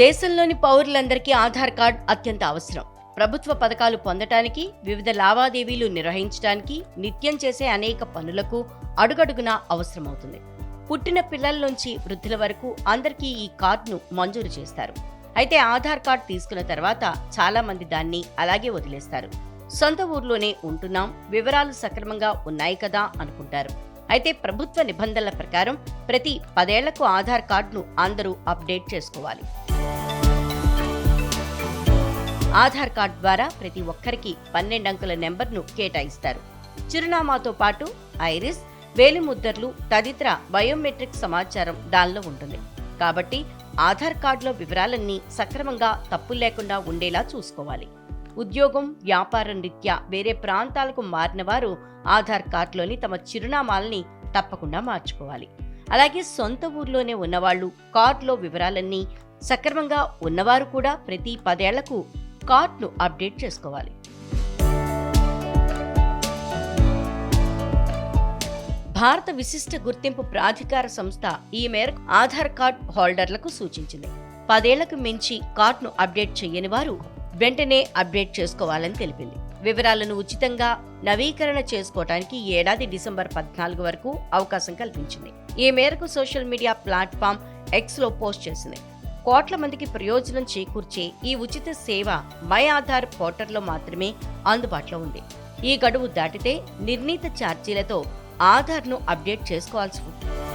దేశంలోని పౌరులందరికీ ఆధార్ కార్డ్ అత్యంత అవసరం. ప్రభుత్వ పథకాలు పొందటానికి వివిధ లావాదేవీలు నిర్వహించడానికి నిత్యం చేసే అనేక పనులకు అడుగడుగునా అవసరమవుతుంది. పుట్టిన పిల్లల నుంచి వృద్ధుల వరకు అందరికీ ఈ కార్డును మంజూరు చేస్తారు. అయితే ఆధార్ కార్డ్ తీసుకున్న తర్వాత చాలా మంది దాన్ని అలాగే వదిలేస్తారు. సొంత ఊర్లోనే ఉంటున్నాం వివరాలు సక్రమంగా ఉన్నాయి కదా అనుకుంటారు. అయితే ప్రభుత్వ నిబంధనల ప్రకారం ప్రతి పదేళ్ళకు ఆధార్ కార్డును అందరూ అప్డేట్ చేసుకోవాలి. ఆధార్ కార్డ్ ద్వారా ప్రతి ఒక్కరికి పన్నెండు అంకెల నెంబర్ను కేటాయిస్తారు. చిరునామాతో పాటు ఐరిస్ వేలిముద్రలు తదితర బయోమెట్రిక్ సమాచారం దానిలో ఉంటుంది. కాబట్టి ఆధార్ కార్డులో వివరాలన్నీ సక్రమంగా తప్పు లేకుండా ఉండేలా చూసుకోవాలి. ఉద్యోగం వ్యాపారం రీత్యా వేరే ప్రాంతాలకు మారిన వారు ఆధార్ కార్డులోని తమ చిరునామాలని తప్పకుండా మార్చుకోవాలి. అలాగే సొంత ఊర్లోనే ఉన్నవాళ్ళు కార్డులో వివరాలన్నీ సక్రమంగా ఉన్నవారు కూడా ప్రతి పదేళ్ళకు కార్డును అప్డేట్ చేసుకోవాలి. భారత విశిష్ట గుర్తింపు ప్రాధికార సంస్థ ఈ మేరకు ఆధార్ కార్డ్ హోల్డర్లకు సూచించింది. పదేళ్ళకు మించి కార్డును అప్డేట్ చేయని వారు వెంటనే అప్డేట్ చేసుకోవాలని తెలిపింది. వివరాలను ఉచితంగా నవీకరణ చేసుకోవడానికి ఏడాది డిసెంబర్ పద్నాలుగు వరకు అవకాశం కల్పించింది. ఈ మేరకు సోషల్ మీడియా ప్లాట్ఫామ్ ఎక్స్లో పోస్ట్ చేసింది. కోట్ల మందికి ప్రయోజనం చేకూర్చే ఈ ఉచిత సేవ మై ఆధార్ పోర్టల్లో మాత్రమే అందుబాటులో ఉంది. ఈ గడువు దాటితే నిర్ణీత ఛార్జీలతో ఆధార్ను అప్డేట్ చేసుకోవాల్సి ఉంటుంది.